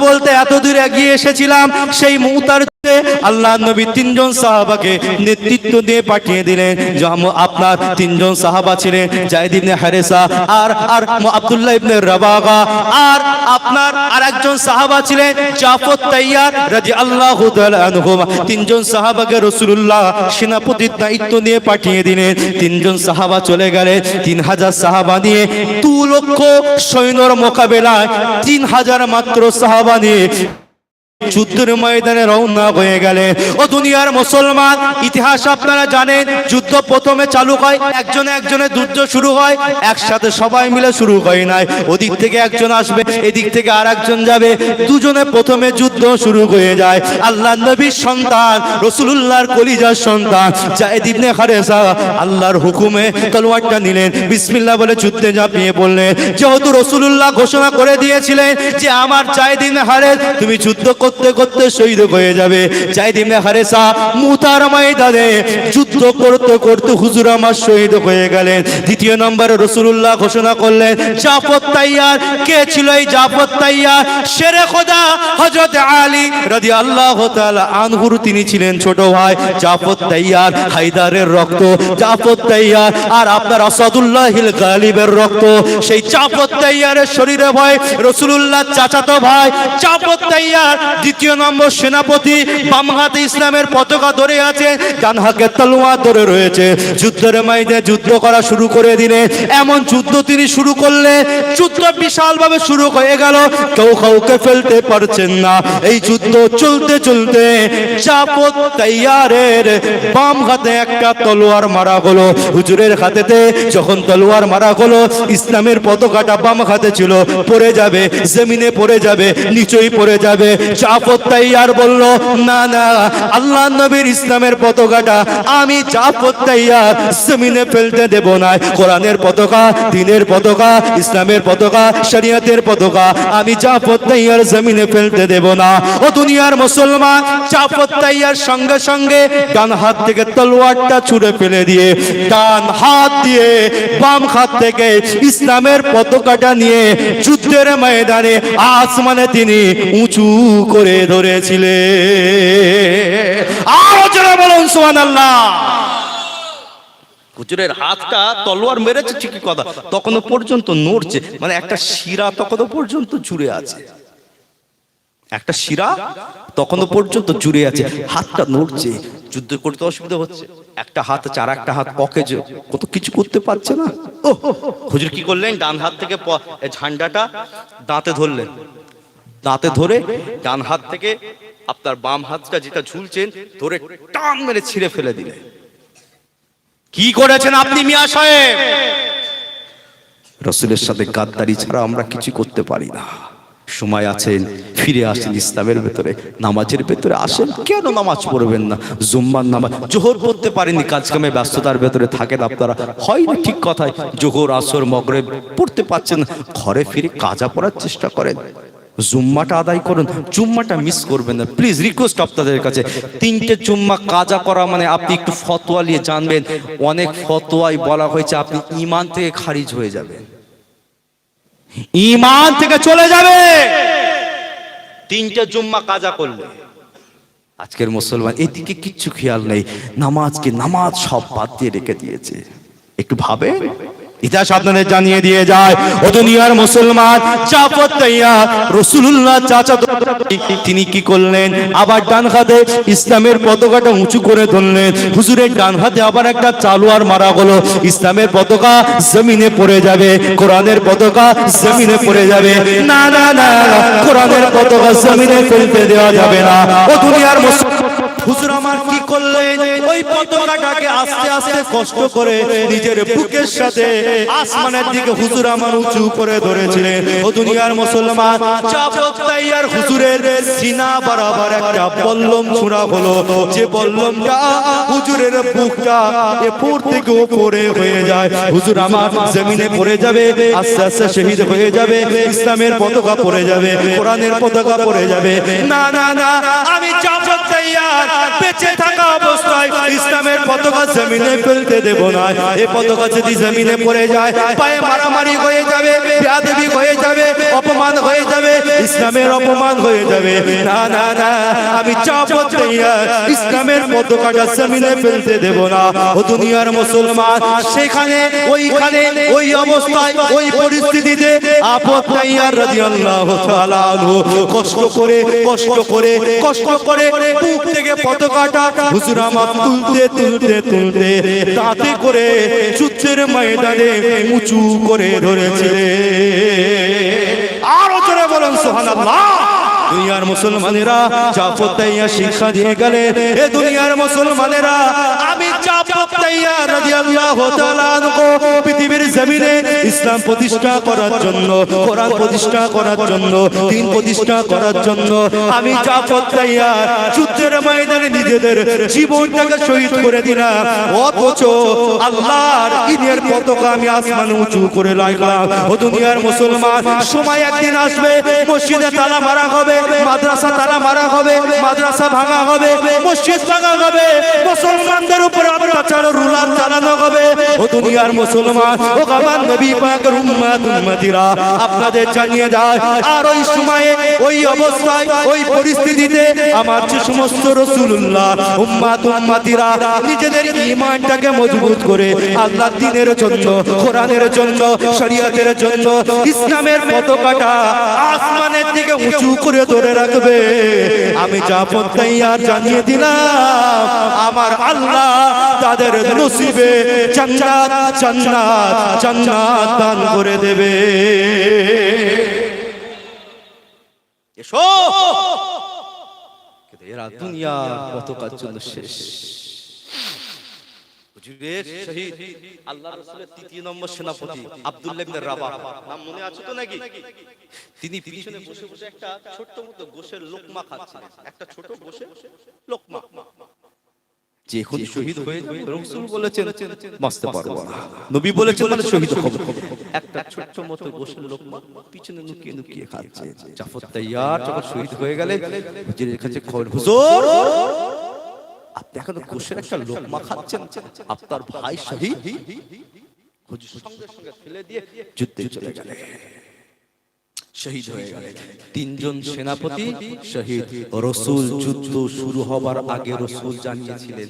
বলতে এত দূরে এগিয়ে এসেছিলাম সেই মুতার আল্লাহ নবী তিনজন সাহাবাকে নেতৃত্ব দিয়ে পাঠিয়ে দিলেন। যে আম- আপনার তিনজন সাহাবা ছিলেন জাহিদ ইবনে হারেসা আর আর আব্দুল্লাহ ইবনে রাবাগা আর আপনার আর একজন সাহাবা ছিলেন, জাফর তাইয়ার তাআলা আনহুম। তিনজন সাহাবাকে রাসূলুল্লাহ সেনাপতির দায়িত্ব নিয়ে পাঠিয়ে দিলেন। তিনজন সাহাবা চলে গেলেন, তিন হাজার সাহাবা নিয়ে দু লক্ষ সৈন্যর মোকাবেলায়, তিন হাজার মাত্র সাহাবা নিয়ে যুদ্ধের ময়দানে রওনা হয়ে গেলে। ও দুনিয়ার মুসলমান, ইতিহাস আপনারা জানেন, যুদ্ধ প্রথমে চালু হয়, একজন একজনের যুদ্ধ শুরু হয়, একসাথে সবাই মিলে শুরু হয় নাই। ওদিক থেকে একজন আসবে, এদিক থেকে আর একজন যাবে, দুজনে প্রথমে যুদ্ধ শুরু হয়ে যায়। আল্লাহ নবীর সন্তান, রসুলুল্লাহর কলিজার সন্তান জায়েদ ইবনে হারেসা আল্লাহর হুকুমে তলোয়ারটা নিলেন, বিসমিল্লাহ বলে যুদ্ধে ঝাঁপিয়ে বললেন যেহেতু রসুলুল্লাহ ঘোষণা করে দিয়েছিলেন যে, আমার জায়েদ ইবনে হারেস তুমি যুদ্ধ করতে করতে শহীদ হয়ে যাবে। জায়েদ ইবনে হারেসা মুতার ময়দানে যুদ্ধ করতে করতে হুজুর আমার শহীদ হয়ে গেলেন। দ্বিতীয় নম্বরে রসুলুল্লাহ ঘোষণা করলেন, জাফর তাইয়ার, কে ছিল এই জাফর তাইয়ার? শেরে খোদা, হযরত আলী রাদিয়াল্লাহু তাআলা আনহুর তিনি ছিলেন ছোট ভাই, জাফর তাইয়ার হায়দারের রক্ত, জাফর তাইয়ার আর আপনার আসাদুল্লাহিল গালিবের রক্ত। সেই জাফর তাইয়ারের শরীরে ভয় রসুলুল্লাহ চাচাতো ভাই, জাফর তাইয়ার দ্বিতীয় নম্বর সেনাপতি বাম হাতে ইসলামের পতাকা ধরে আছে ডান হাতে তলোয়ার ধরে রয়েছে। যুদ্ধের মাইনে যুদ্ধ করা শুরু করে দিলে, এমন যুদ্ধ তিনি শুরু করলে, যুদ্ধ বিশালভাবে শুরু হয়ে গেল। কেউ কাউকে ফেলতে পারছেন না। এই যুদ্ধ চলতে চলতে চাপত তাইয়ারের বাম হাতে একটা তলোয়ার মারা হলো। হুজুরের হাতেতে যখন তলোয়ার মারা হলো, ইসলামের পতাকাটা বাম হাতে ছিল, পড়ে যাবে, জমিনে পড়ে যাবে, নিচেই পড়ে যাবে জাফর তাইয়ার বলল, না না, আল্লাহ নবীর ইসলামের পতাকাটা আমি জাফর তাইয়ার জমিনে ফেলতে দেব না। কোরআনের পতাকা, দিনের পতাকা, ইসলামের পতাকা পতাকা আমি জাফর তাইয়ার জমিনে ফেলতে দেব না। ও দুনিয়ার মুসলমান জাফর তাইয়ার সঙ্গে সঙ্গে ডান হাত থেকে তলোয়ারটা ছুঁড়ে ফেলে দিয়ে, ডান হাত দিয়ে বাম হাত থেকে ইসলামের পতাকাটা নিয়ে যুদ্ধের ময়দানে আসমানে তিনি উঁচু করে সুবহানাল্লাহ। হুজুরের হাতটা তলোয়ার মেরেছে ঠিকই কথা? পর্যন্ত নড়ছে মানে একটা শিরা তখনও পর্যন্ত জুড়ে আছে। একটা শিরা পর্যন্ত জুড়ে আছে, হাতটা নড়ছে, যুদ্ধ করতে অসুবিধা হচ্ছে। একটা হাত চার একটা হাত অকেজ কত কিছু করতে পারছে না। ও হুজুর কি করলেন? ডান হাত থেকে ঝান্ডাটা দাঁতে ধরলেন। দাঁতে ধরে ডান হাত থেকে আপনার বাম হাতটা যেটা ঝুলছেন ধরে টান মেরে ছিঁড়ে ফেলে দিলেন। কি করেছেন আপনি মিয়া সাহেব? রসুলের সাথে গাদ্দারি ছাড়া আমরা কিছু করতে পারি না। সময় আছেন ফিরে আসেন ইসলামের ভেতরে। নামাজের ভেতরে আসেন কেন নামাজ পড়বেন না? জুম্মার নামাজ জোহর পড়তে পারেনি কাজ কামে ব্যস্ততার ভেতরে থাকেন আপনারা। হয় না ঠিক কথায় জোহর আসর মগরে পড়তে পারছেন ঘরে ফিরে কাজা পড়ার চেষ্টা করেন। জুম্মাটা আদায় করুন, জুম্মাটা মিস করবেন না। প্লিজ রিকোয়েস্ট আপনাদের কাছে। তিনটে জুম্মা কাজা করা মানে আপনি একটু ফতোয়া নিয়ে জানবেন। অনেক ফতোয়াই বলা হয়েছে, আপনি ইমান থেকে খারিজ হয়ে যাবেন। ইমান থেকে চলে যাবে! তিনটে জুম্মা কাজা করলে। আজকের মুসলমান, এদিকে কিচ্ছু খেয়াল নেই। নামাজকে নামাজ সব বাদ দিয়ে রেখে দিয়েছে। একটু ভাবে ইতিহাস আপনাদের জানিয়ে দিয়ে যায়, ও দুনিয়ার মুসলমান জাফর তাইয়া রসুলুল্লাহ চাচা তিনি কি করলেন? আবার ডান হাতে ইসলামের পতাকাটা উঁচু করে ধরলেন। হুজুরের ডান হাতে আবার একটা চালুয়ার মারা হলো ইসলামের পতাকা জমিনে পড়ে যাবে, কোরআনের পতাকা জমিনে পড়ে যাবে। না না না, কোরআনের পতাকা জমিনে ফেলতে দেওয়া যাবে না। ও দুনিয়ার মুসলমান হুজুর আমার কি করলেন? ওই পতাকাটাকে আস্তে আস্তে কষ্ট করে নিজের বুকের সাথে আসমানের দিকে হুজুর আমার উঁচু করে ধরেছিলেন। ও দুনিয়ার মুসলমান হুজুরের সিনা বরাবর একটা বল্লম হলো। যে বল্লমটা হুজুরের বুকটা এপুর থেকে উপরে হয়ে যায়। হুজুর আমার জমিনে পড়ে যাবে, আস্তে আস্তে শহীদ হয়ে যাবে, ইসলামের পতাকা পড়ে যাবে, কোরআনের পতাকা পড়ে যাবে। না না না, আমি বেঁচে থাকা অবস্থায় ইসলামের পতাকা জমিনে ফেলতে দেব না। এই পতাকা যদি জমিনে পড়ে যায়, পায়ে মারামারি হয়ে যাবে, বেয়াদবি হয়ে যাবে, অপমান হয়ে যাবে, ইসলামের অপমান হয়ে যাবে। না না না, আমি চাপত ইসলামের পতাকাটা জমিনে ফেলতে দেব না। ও দুনিয়ার মুসলমান, সেখানে, ওইখানে, ওই অবস্থায়, ওই পরিস্থিতিতে আপদ তৈয়ার রাদিয়াল্লাহু তাআলা কষ্ট করে কষ্ট করে কষ্ট করে থেকে পতাকাটা হুজুর আমার তুলতে তুলতে তুলতে তাতে করে যুদ্ধের ময়দানে উঁচু করে ধরেছে। আরও জোরে বলেন সুবহানাল্লাহ। দুনিয়ার মুসলমানেরা তাইয়া শিক্ষা দিয়ে গেলে এ দুনিয়ার মুসলমানেরা আমি জাফর পৃথিবীর জমিনে ইসলাম প্রতিষ্ঠা করার জন্য, কোরআন প্রতিষ্ঠা করার জন্য প্রতিষ্ঠা করার জন্য আমি জাফর যুদ্ধের ময়দানে নিজেদের জীবনটাকে শহীদ করে দিলাম। অথচ আল্লাহর পতাকা আমি আসমানে উঁচু করে লাগলাম। ও দুনিয়ার মুসলমান, সময় একদিন আসবে, মসজিদে তালা মারা হবে, মাদ্রাসা তালা মারা হবে, মাদ্রাসা ভাঙা হবে, মসজিদ ভাঙা হবে। মুসলমানদের উপর অত্যাচার রুলার চালানো হবে। ও দুনিয়ার মুসলমান, ও গামান নবী পাকের উম্মাত আপনাদের জানিয়ে যায় আর ওই সময়ে, ওই অবস্থায়, ওই পরিস্থিতিতে আমার যে সমস্ত উম্মাত, উম্মাতিরা, নিজেদের ঈমানটাকে মজবুত করে আল্লাহ দিনের জন্য, কোরআনের জন্য জন্য, ইসলামের পতাকাটা আসমানের দিকে উঁচু করে ধরে রাখবে। আমি যা পত্তাইয়ার জানিয়ে দিলাম, আমার আল্লাহ তাদের নসিবে জান্নাত জান্নাত জান্নাত দান করে দেবে। এসো। এরা পতাকার জন্য শেষ। হুজুরের শহীদ আল্লাহ রাসূলের তৃতীয় নম্বর সেনাপতি আব্দুল্লাহ ইবনে রাবাহ। নাম মনে আছে তো নাকি? তিনি পিছনে বসে বসে একটা ছোট্ট মতো গোশের লোকমা খাচ্ছেন একটা ছোট গোশের লোকমা। যে এখন শহীদ হয়ে রাসূল বলেছেন বাঁচতে পারব না। নবী বলেছেন মানে শহীদ হব। একটা ছোট্ট মতো লোকমা পিছনে লুকিয়ে লুকিয়ে খাচ্ছে। জাফর তাইয়ার যখন শহীদ হয়ে গেলে হুজুরের কাছে খবর হুজুর আপনি এখন গোশের একটা লোকমা খাচ্ছেন? আপনার ভাই শহীদ? হুজুর সঙ্গে সঙ্গে ফেলে দিয়ে যুদ্ধে চলে গেলেন। শহীদ হয়ে গেলেন তিনজন সেনাপতি শহীদ। রসুল যুদ্ধ শুরু হবার আগে রসুল জানিয়েছিলেন।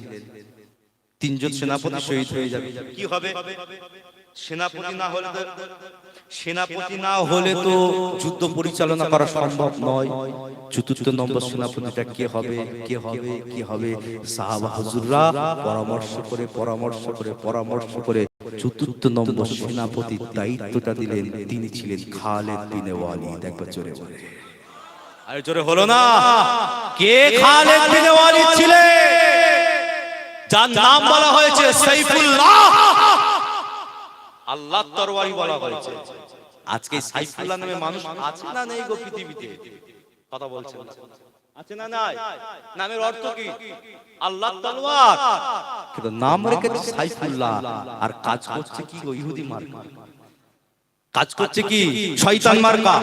তিনজন সেনাপতি শহীদ হয়ে যাবে। কি হবে? সেনাপতি না হলে সেনাপতি না হলে তো যুদ্ধ পরিচালনা করা সম্ভব নয়। চতুর্থ নম্বর সেনাপতিটা কে হবে? কে হবে? কি হবে? সাহাবা হুজুররা পরামর্শ করে পরামর্শ করে পরামর্শ করে। চতুর্থ নম্বর সেনাপতির দায়িত্বটা দিলেন। তিনি ছিলেন খালেদ বিন ওয়ালিদ। একবার জোরে বলে। আরে জোরে হলো না। কে খালেদ বিন ওয়ালিদ ছিলেন যার নাম বলা হয়েছে সাইফুল্লাহ। আল্লাহ তরবারি বলা হয়েছে। আজকে সাইফুল্লাহ নামে মানুষ আছে না নেই গো পৃথিবীতে? কথা বলছেন। আছে না নাই? নামের অর্থ কি? আল্লাহ তলোয়ার। কিন্তু নাম রেখেছে সাইফুল্লাহ, আর কাজ করছে কি গো ইহুদি মার্কা? কাজ করছে কি শয়তান মার্কা?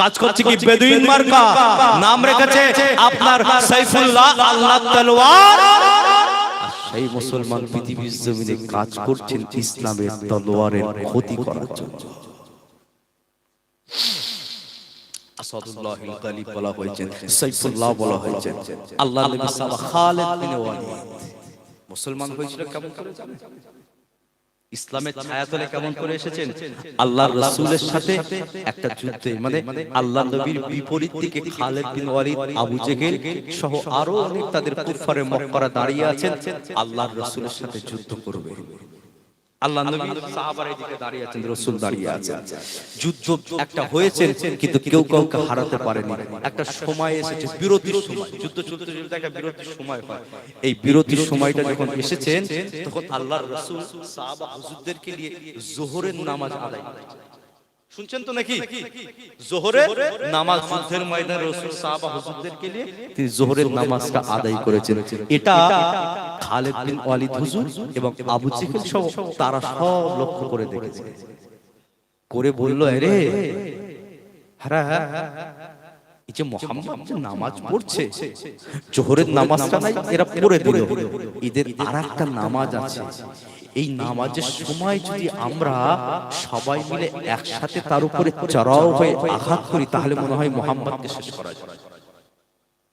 কাজ করছে কি বেদুইন মার্কা? নাম রেখেছে আপনার সাইফুল্লাহ আল্লাহ তলোয়ার। সেই মুসলমান পৃথিবীর জমিনে কাজ করছেন ইসলামের তলোয়ারের ক্ষতি করার জন্য। আসাদুল্লাহিল গালিব বলা হয়েছে সাইফুল্লাহ বলা হয়েছে। আল্লাহ নবী সাল্লাল্লাহু খালিদ বিন ওয়ালিদ মুসলমান হয়েছিল কেমন করে জানেন? ইসলামের ছায়াতলে কেমন করে এসেছেন? আল্লাহর রাসূলের সাথে একটা যুদ্ধে মানে আল্লাহ নবীর বিপরীত দিকে খালেদ বিন ওয়ালিদ আবু জেহেল সহ আরও অনেক তাদের কুফারে মক্কারা দাঁড়িয়ে আছেন। আল্লাহর রাসূলের সাথে যুদ্ধ করবে। আল্লাহ নবী সাহাবার এদিকে দাঁড়িয়ে আছেন রাসূল দাঁড়িয়ে আছেন। যুদ্ধ একটা হয়েছে কিন্তু কেউ কাউকে হারাতে পারেনি। একটা সময় এসেছে বিরতির সময়। যুদ্ধ চলতে চলতে একটা বিরতির সময় হয়। এই বিরতির সময়টা যখন এসেছেন তখন আল্লাহর রাসূল সাহাবা হুজুরদেরকে নিয়ে জোহরের নামাজ আদায় করেছেন। শুনছেন তো নাকি? জোহরে নামাজ যুদ্ধের ময়দানে রাসূল সাহাবা হুজুরদেরকে নিয়ে তিনি জোহরের নামাজটা আদায় করেছেন এটা খালেদ বিন ওয়ালিদ হুজুর এবং আবু জেহেল সহ তারা সব লক্ষ্য করে দেখেছে। করে বলল আরে হ্যাঁ হ্যাঁ এই যে মোহাম্মদ যে নামাজ পড়ছে জোহরের নামাজটা নাই এরা পড়ে দিল। এদের আর একটা নামাজ আছে। এই নামাজের সময় যদি আমরা সবাই মিলে একসাথে তার উপরে চড়াও হয়ে আঘাত করি তাহলে মনে হয় মোহাম্মদকে শেষ করা যায়।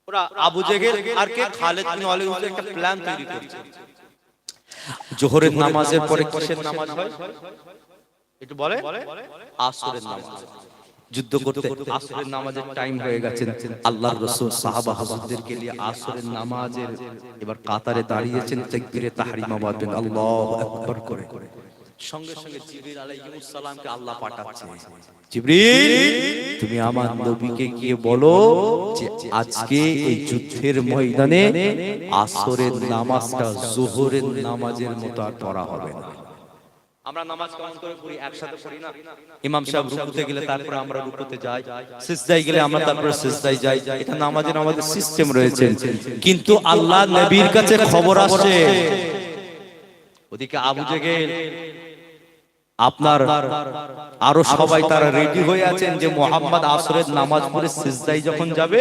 ওরা আবু জেগেল আর কে খালেদ বিন ওয়ালিদ একটা প্ল্যান তৈরি করছে। জোহরের নামাজের পরে কিসের নামাজ হয়? একটু বলে? আসরের নামাজ। যুদ্ধ করতে আসরের নামাজের টাইম হয়ে গেছে। আল্লাহর রাসূল সাহাবা হযরতদেরকে নিয়ে আসরের নামাজের এবার কাতারে দাঁড়িয়েছেন তাকবীরে তাহরিমা বাদবেন আল্লাহু আকবার করে। সঙ্গে সঙ্গে জিবরিল আলাইহিস সালামকে আল্লাহ পাঠাচ্ছে। জিবরিল তুমি আমার নবীকে গিয়ে বলো যে আজকে এই যুদ্ধের ময়দানে আসরের নামাজটা যোহরের নামাজের মতো আর পড়া হবে না। আমরা নামাজ কেমন করে পড়ি? একসাথে পড়ি না? ইমাম সাহেব রুকুতে গেলে তারপরে আমরা রুকুতে যাই। সিজদায় গেলে আমরা তারপরে সিজদায় যাই। এটা নামাজের আমাদের সিস্টেম রয়েছে। কিন্তু আল্লাহ নবীর কাছে খবর আসছে। ওদিকে আবু জেগেল আপনার আরও সবাই তারা রেডি হয়ে আছেন যে মোহাম্মদ আসরের নামাজ পড়ে সিজদায় যখন যাবে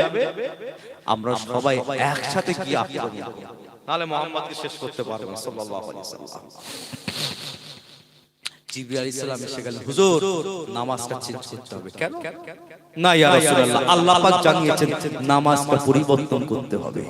আমরা সবাই একসাথে কি আক্রমণ করব। নাহলে মোহাম্মদকে শেষ করতে পারব সাল্লাল্লাহু আলাইহি ওয়াসাল্লাম। ইসলাম এসে গেলেন হুজুর নামাজটা চেঞ্জ করতে হবে। কেন? না ইয়া রাসূলুল্লাহ আল্লাহ পাক জানিয়েছেন নামাজটা পরিবর্তন করতে হবে।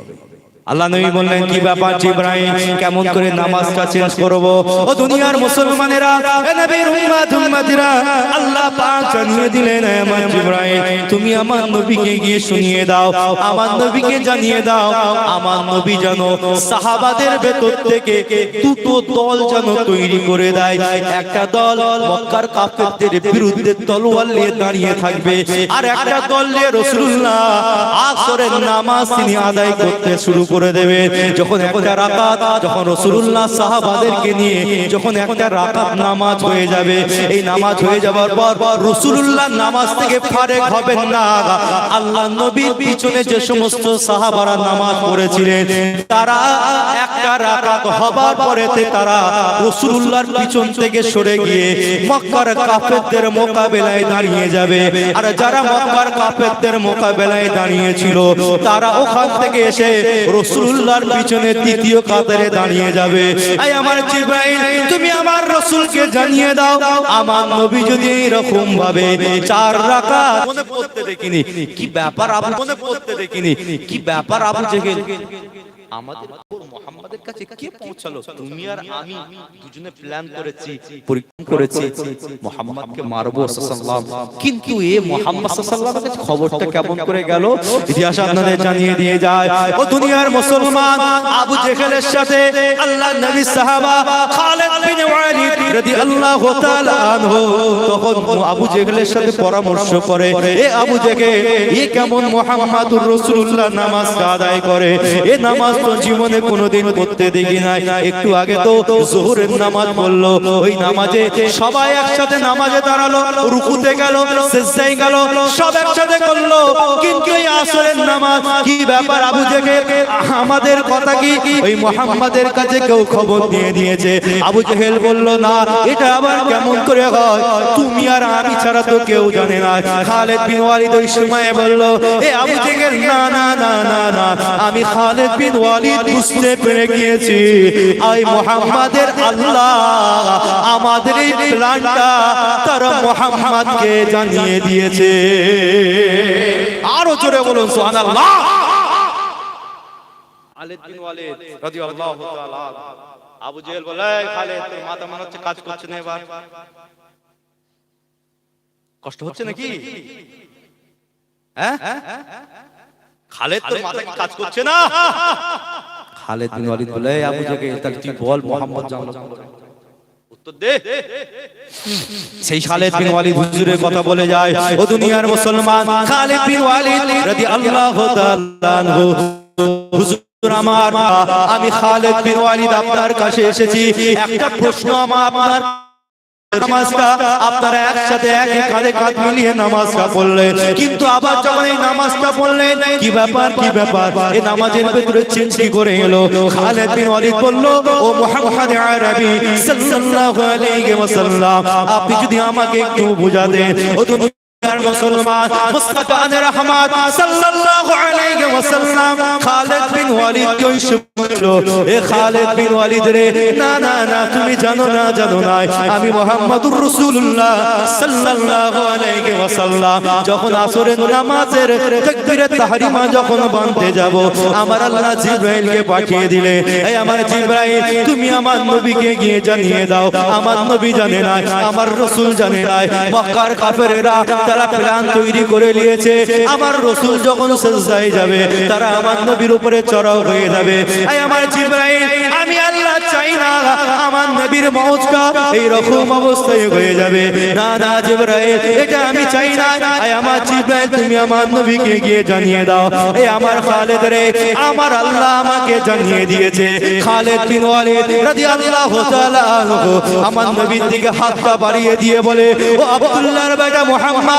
আল্লাহ নবী বললেন কি ব্যাপার জিব্রাইল? কেমন করে নামাজটা চেঞ্জ করব? ও দুনিয়ার মুসলমানেরা এ নবীর উম্মত উম্মতিরা আল্লাহ পাক জানিয়ে দিলেন এ আমার জিব্রাইল তুমি আমার নবীকে গিয়ে শুনিয়ে দাও আমার নবীকে জানিয়ে দাও আমার নবী যেন সাহাবাদের ভেতর থেকে দুটো দল যেন তৈরি করে দেয় একটা দল মক্কার কাফেরদের বিরুদ্ধে তলোয়ার নিয়ে দাঁড়িয়ে থাকবে আর একটা দল নিয়ে রাসূলুল্লাহ আসরের নামাজ তিনি আদায় করতে শুরু করে দেবে। যখন একটা রাকাত যখন রাসূলুল্লাহ সাহাবাদেরকে নিয়ে যখন একটা রাকাত নামাজ হয়ে যাবে এই নামাজ হয়ে যাওয়ার পর রাসূলুল্লাহ নামাজ থেকে ফারেক হবেন না। আল্লাহ নবীর পিছনে যে সমস্ত সাহাবারা নামাজ পড়েছিলেন তারা একটা রাকাত হবার পরেতে তারা রাসূলুল্লাহর পিছন থেকে সরে গিয়ে মক্কার কাফেরদের মোকাবেলায় দাঁড়িয়ে যাবে। আর যারা মক্কার কাফেরদের মোকাবেলায় দাঁড়িয়েছিল তারা ওখান থেকে এসে রাসূলুল্লাহর পিছনে তৃতীয় কাতারে দাঁড়িয়ে যাবে। আমার জিব্রাইল, তুমি আমার রসুলকে জানিয়ে দাও, আমার নবী যদি এরকম ভাবে চার রাকাত মনে পড়তে দেখিনি। কি ব্যাপার আবার মনে পড়তে দেখিনি। কি ব্যাপার আবার জেগেল আমাদের মোহাম্মদের কাছে কে পৌঁছালো? তুমি আর আমি দুজনে প্ল্যান করেছি করেছি মোহাম্মদকে মারবো সাল্লাম কিন্তু এ মোহাম্মদ সাল্লামের কাছে খবরটা কেমন করে গেল? ইতিহাস আপনাদের জানিয়ে দিয়ে যায়। ও দুনিয়ার মুসলমান আবু জেহেলের সাথে আল্লাহ নবী সাহাবা খালিদ বিন ওয়ালিদ রাদিয়াল্লাহু তাআলা আনহু। তখন আবু জেহেলের সাথে পরামর্শ করে এ আবু জেহেল এ কেমন মুহাম্মাদুর রাসূলুল্লাহ নামাজ আদায় করে? এ নামাজ তো জীবনে কোনোদিন করতে দেখি নাই। একটু আগে তো জোহরের নামাজ পড়ল। ওই নামাজে সবাই একসাথে নামাজে দাঁড়াল, রুকুতে গেল, সিজদায় গেল, সব একসাথে করল। কিন্তু এই আসরের নামাজ কি ব্যাপার আবু জেহেল? আমাদের কথা কি ওই মুহাম্মাদের কাছে কেউ খবর দিয়ে দিয়েছে? আবু জেহেল বলল, না, এটা আবার কেমন করে হয়? তুমি আর আমি ছাড়া তো কেউ জানে না। খালেদ বিন ওয়ালিদ ওই সময় বলল, এ আবু জেহেল, না না না না আমি খালেদ বিন ওয়ালিদ বুঝতে পেরে গিয়েছি। আই মুহাম্মাদের আল্লাহ আমাদের এই প্ল্যানটা তারা মুহাম্মাদকে জানিয়ে দিয়েছে। আরও জোরে বলুন সুবহানাল্লাহ। খালিদ বিন ওয়ালিদ রাদিয়াল্লাহু তাআলা আবু জেহেল বলে "এই খালিদ তোর মাথা মনে হচ্ছে কাজ করছে না এবার? কষ্ট হচ্ছে নাকি? হ্যাঁ? খালেদ তোর মাথা কি কাজ করছে না? খালেদ বিন ওয়ালিদ বলে আবু জেহেল তাহলে তুই বল মোহাম্মদ জানলো উত্তর দে। সেই খালেদ বিন ওয়ালিদ হুজুরের কথা বলে যায় ও দুনিয়ার মুসলমান খালেদ বিন ওয়ালিদ রাদিয়াল্লাহু তাআলা আনহু। হুজুর আমার আমি খালেদ বিন ওয়ালিদ আপনার কাছে এসেছি একটা প্রশ্ন আমার আপনার কি ব্যাপার কি ব্যাপার? এই করে এলো? খালেদ বিন ওয়ালিদ বলল, ও আপনি যদি আমাকে একটু বুঝাতেন, ও তুমি আর তুমি জানো না জানো না। আমি যখন আসরের নামাজের তাহরিমা যখন বানতে যাব, আমার আল্লাহ জিব্রাইলকে পাঠিয়ে দিলে, এই আমার জিব্রাইল, তুমি আমার নবীকে গিয়ে জানিয়ে দাও। আমার নবী জানে না আমার রসুল জানে না মক্কার কাফেরেরা তারা প্ল্যান তৈরি করে নিয়েছে। আমার রসুল যখন সেজদায় যাবে, তারা আমার নবীর উপরে চড়াও হয়ে যাবে। এই আমার জিব্রাইল, আমি আল্লাহ চাই না, আমার নবীর মৌজকা এই রকম অবস্থায় হয়ে যাবে। না না, জিব্রাইল, এটা আমি চাই না। এই আমার জিব্রাইল, তুমি আমার নবীকে গিয়ে জানিয়ে দাও। এই আমার খালেদ রে, আমার আল্লাহ আমাকে জানিয়ে দিয়েছে। খালেদ বিন ওয়ালিদ রাদিয়াল্লাহু তাআলা আনহু, আমার নবীর দিকে হাতটা বাড়িয়ে দিয়ে বলে, ও আব্দুল্লাহর বেটা মুহাম্মদ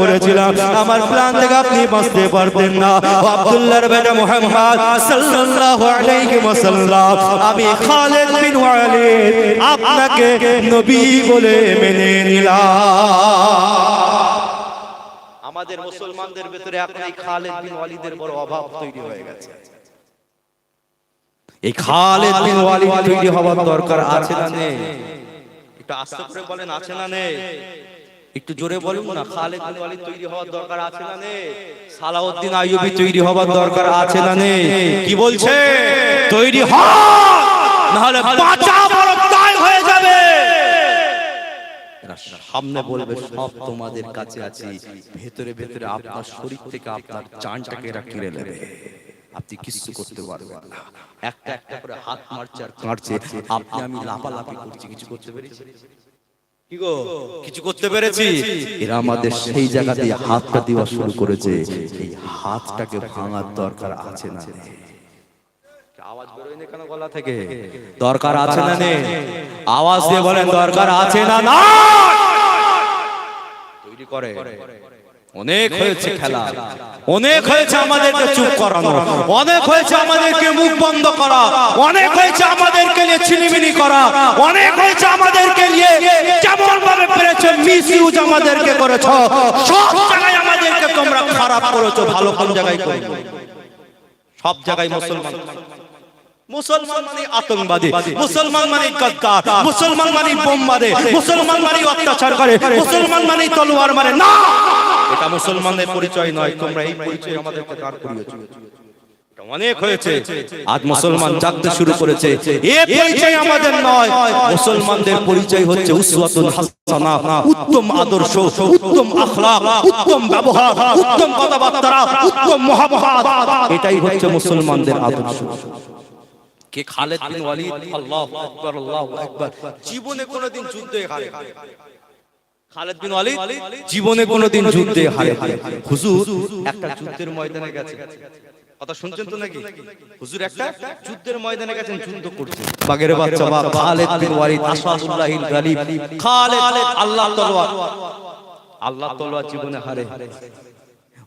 করেছিলাম। আমার হাত থেকে আপনি বাঁচতে পারতেন না। আব্দুল্লাহর বেটা মুহাম্মদ আমি খালেদ বিন আপনাকে নবী বলে মেনে নিলাম। আমাদের মুসলমানদের ভেতরে এখন এই খালেদ বিন ওয়ালিদের বড় অভাব তৈরি হয়ে গেছে। এই খালেদ বিন ওয়ালিদ তৈরি হওয়ার দরকার আছে না নেই? একটু আস্তে করে বলেন, আছে না নেই? একটু জোরে বলুন না, খালেদ বিন ওয়ালিদ তৈরি হওয়ার দরকার আছে না নেই? সালাউদ্দিন আইয়ুবী তৈরি হওয়ার দরকার আছে না নেই? কি বলছে? তৈরি হ নাহলে বাঁচা বড় সামনে বলবে সব তোমাদের কাছে আছে। ভেতরে ভেতরে আপনার শরীর থেকে আপনার জানটাকে এরা কেড়ে নেবে। আপনি কিছু করতে পারবেন না। একটা একটা করে হাত মারছে আর কাটছে আপনি আমি লাফালাফি করছি কিছু করতে পেরেছি? কিছু করতে পেরেছি? এরা আমাদের সেই জায়গা দিয়ে হাতটা দেওয়া শুরু করেছে। এই হাতটাকে ভাঙার দরকার আছে না? আওয়াজ বেরোয় না কেন গলা থেকে? দরকার আছে না নেই আওয়াজ দিয়ে বলেন দরকার আছে না না? তৈরি করে। অনেক হয়েছে খেলা। অনেক হয়েছে আমাদেরকে চুপ করানো। অনেক হয়েছে আমাদেরকে মুখ বন্ধ করা। অনেক হয়েছে আমাদেরকে নিয়ে ছিনিমিনি করা। অনেক হয়েছে আমাদেরকে নিয়ে কেমন ভাবে পেরেছে মিস ইউজ আমাদেরকে করেছ। সব জায়গায় আমাদেরকে তোমরা খারাপ করেছ ভালো কোন জায়গায় করেছ সব জায়গায় মুসলমান। মুসলমান মানে আতঙ্কবাদী মুসলমান মানে গদ্দার মুসলমান মানে বোম মারে মুসলমান মানে অত্যাচার করে মুসলমান মানে তলোয়ার মারে। না! এটা মুসলমানের পরিচয় নয় তোমরা এই পরিচয় আমাদেরকে দাঁড় করিয়েছো। অনেক হয়েছে। আজ মুসলমান জাগতে শুরু করেছে। এ পরিচয় আমাদের নয়। মুসলমানদের পরিচয় হচ্ছে উসওয়াতুল হাসানা উত্তম আদর্শ উত্তম আখলাক উত্তম ব্যবহার উত্তম কথাবার্তা উত্তম মহাবহাত এটাই হচ্ছে মুসলমানদের আদর্শ। কে খালেদ বিন ওয়ালিদ? আল্লাহু আকবার আল্লাহু আকবার। জীবনে কোনোদিন যুদ্ধে হারে খালেদ বিন ওয়ালিদ জীবনে কোনোদিন যুদ্ধে হারে হুজুর, একটা যুদ্ধের ময়দানে গেছে। কথা শুনছেন তো নাকি? হুজুর, একটা যুদ্ধের ময়দানে গেছেন, যুদ্ধ করছে। বাগের বাচ্চা বা খালেদ বিন ওয়ালিদ আসাদুল্লাহিল গালিব। খালেদ, আল্লাহ তলোয়ার। আল্লাহ তলোয়ার জীবনে হারে।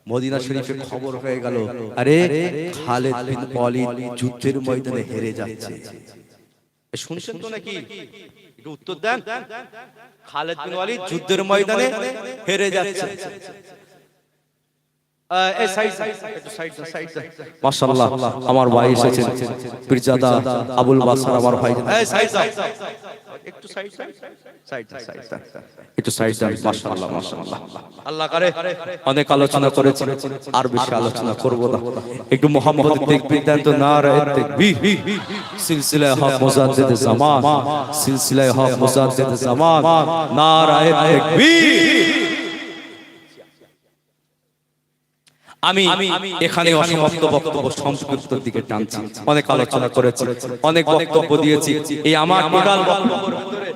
মদিনা শরীফে খবর হয়ে গেল। আরে খালেদ বিন ওয়ালিদ যুদ্ধের ময়দানে হেরে যাচ্ছে। শুনছেন তো নাকি? একটু উত্তর দেন। খালেদ বিন ওয়ালিদ যুদ্ধের ময়দানে হেরে যাচ্ছে আহ, এই সাইড একটু সাইড দাও, সাইড দাও। মাশাআল্লাহ আমার ভাই এসেছেন পীরজাদা আবুল বাসার আমার ভাই এই সাইড দাও। একটু সাইড সাইড দাও, সাইড দাও। একটু সাইড মাশাআল্লাহ মাশাআল্লাহ। আল্লাহ করে। অনেক আলোচনা করেছি আর বেশি আলোচনা করব না। একটু মোহাম্মদ তাকবীর দেন তো নারায়ে তাকবীর। সিলসিলায়ে হক মুজাদ্দিদ জামান। সিলসিলায়ে হক মুজাদ্দিদ জামান। নারায়ে তাকবীর। আমি এখানে অসমাপ্ত বক্তব্য সংস্কৃত দিকে টানছি। অনেক আলোচনা করেছি অনেক বক্তব্য দিয়েছি। এই আমার বিশাল বক্তব্যের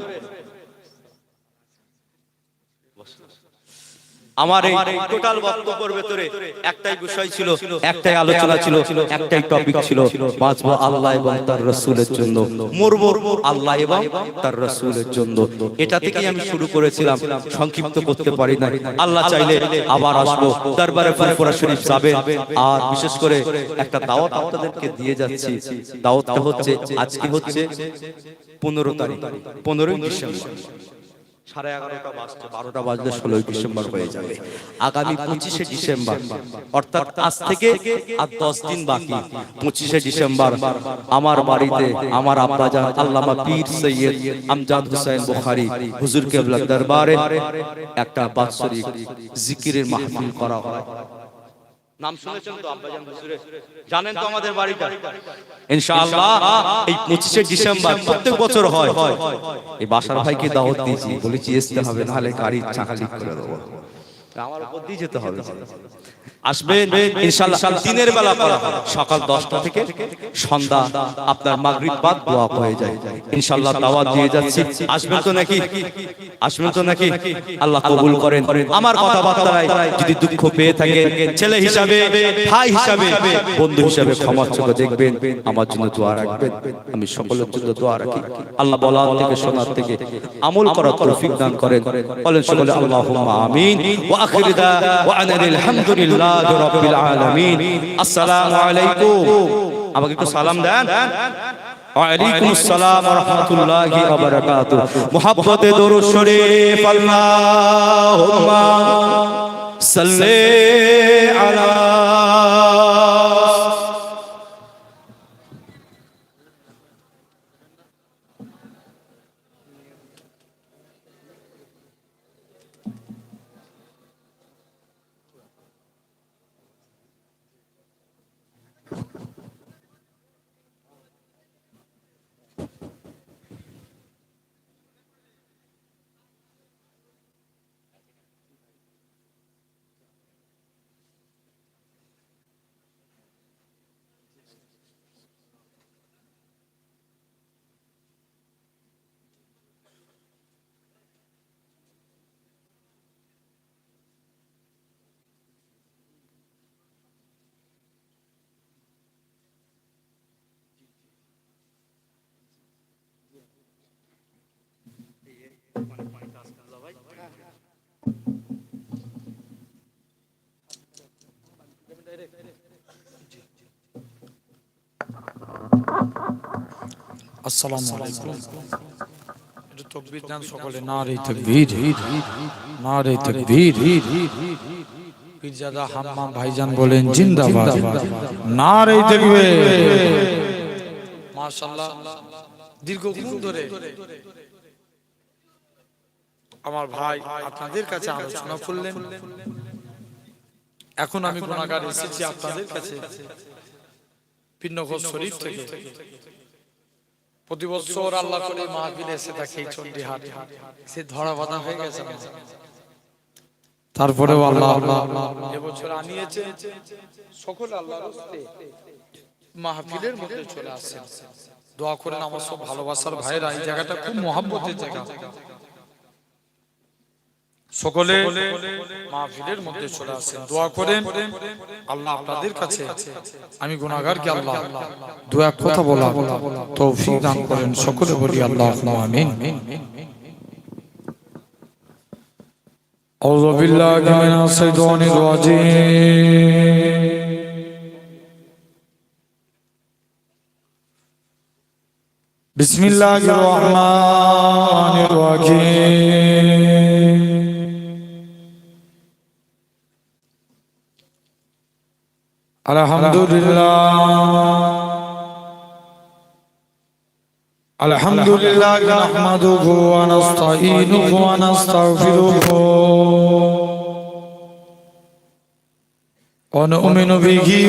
আমার এই টোটাল বক্তব্যের ভেতরে একটাই বিষয় ছিল একটাই আলোচনা ছিল একটাই টপিক ছিল বাঁচবো আল্লাহ এবং তার রসুলের জন্য মরবো আল্লাহ এবং তার রসুলের জন্য। এটা থেকেই আমি শুরু করেছিলাম সংক্ষিপ্ত করতে পারি না আল্লাহ চাইলে আবার আসব দরবারে ফুরফুরা শরীফ যাবেন আর বিশেষ করে একটা দাওয়াত আপনাদেরকে দিয়ে যাচ্ছি। দাওয়াতটা হচ্ছে আজকে হচ্ছে পনেরো তারিখ পনেরোই ডিসেম্বর। সাড়ে এগারোটা বাজছে বারোটা বাজলে ষোলোই ডিসেম্বর হয়ে যাবে। আগামী পঁচিশে ডিসেম্বর। অর্থাৎ আজ থেকে আর দশ দিন বাকি। পঁচিশে ডিসেম্বর। আমার বাড়িতে আমার আব্বাজান আল্লামা পীর সৈয়দ আমজাদ হুসাইন বুখারি হুজুর কেবলা দরবারে একটা বাৎসরিক জিকিরের মাহফিল করা হয়। নাম শুনেছেন তো আব্বাজান হুজুরের জানেন তো আমাদের বাড়িটা? ইনশাআল্লাহ এই 25 ডিসেম্বর প্রত্যেক বছর হয়। এই বাসার ভাইকে দাওয়াত দিয়েছি। বলেছি আসতে হবে নাহলে গাড়ি চাকা লিক করে দেবো। আমার উপর দিয়ে যেতে হবে আসবেন ইনশাআল্লাহ দিনের বেলা হয়। সকাল 10টা থেকে সন্ধ্যা আপনার মাগরিব বাদ দোয়া হয়ে যায়। ইনশাআল্লাহ দাওয়াত দিয়ে যাচ্ছি। আসবেন তো নাকি? আসবেন তো নাকি? আল্লাহ কবুল করেন। আমার কথাবার্তায় যদি দুঃখ পেয়ে থাকে, ছেলে হিসাবে, ভাই হিসাবে, বন্ধু হিসাবে ক্ষমার চোখে দেখবেন, আমার জন্য দোয়া রাখবেন। আমি সকলের জন্য দোয়া রাখি। আল্লাহ বলার থেকে, শোনার থেকে আমল করার তৌফিক দান করেন। বলেন সকলে, আল্লাহুম্মা আমিন। ওয়া আখির ওয়া আনা আলহামদুলিল্লাহি রাব্বিল আলামিন। আসসালামু আলাইকুম। আমাকে একটু সালাম দেন। ওয়ালাইকুম আসসালাম ওয়া রাহমাতুল্লাহি ওয়া বারাকাতুহু। মুহাব্বতে দরুদ শরীফ। আল্লাহুম্মা সাল্লি আলা আসসালামু আলাইকুম। তাকবীর দেন সকলে নারে তাকবীর। নারে তাকবীর। পীরজাদা হাম্মাম ভাইজান বলেন জিন্দাবাদ। নারে তাকবীর। মাশাআল্লাহ। দীর্ঘক্ষণ ধরে আমার ভাই আপনাদের কাছে আলোচনা করলেন। এখন আমি গুণাগার এসেছি আপনাদের কাছে। পিন্নঘোষ শরীফ থেকে। প্রতি বছর আল্লাহ করে মাহফিলে এসে থাকে এই চণ্ডীহাট সে ধরা বাঁধা হয়ে গেছে তারপরেও আল্লাহ এবছর আনিয়েছে সকল আল্লাহ মাহফিলের মধ্যে চলে আসছে দোয়া করেন আমার সব ভালোবাসার ভাইরা এই জায়গাটা খুব মহাব্বতের জায়গা। সকলে মাহফিলের মধ্যে চলে আসেন দোয়া করেন আল্লাহ আপনাদের কাছে আমি গুনাহগারকে আল্লাহ দোয়া কথা বলা তৌফিক দান করেন সকলে বলি আল্লাহ আমিন أعوذ بالله من الشيطان الرجيم بسم الله الرحمن الرحيم الحمد لله الحمد لله نحمده ونستعينه ونستغفره ونؤمن به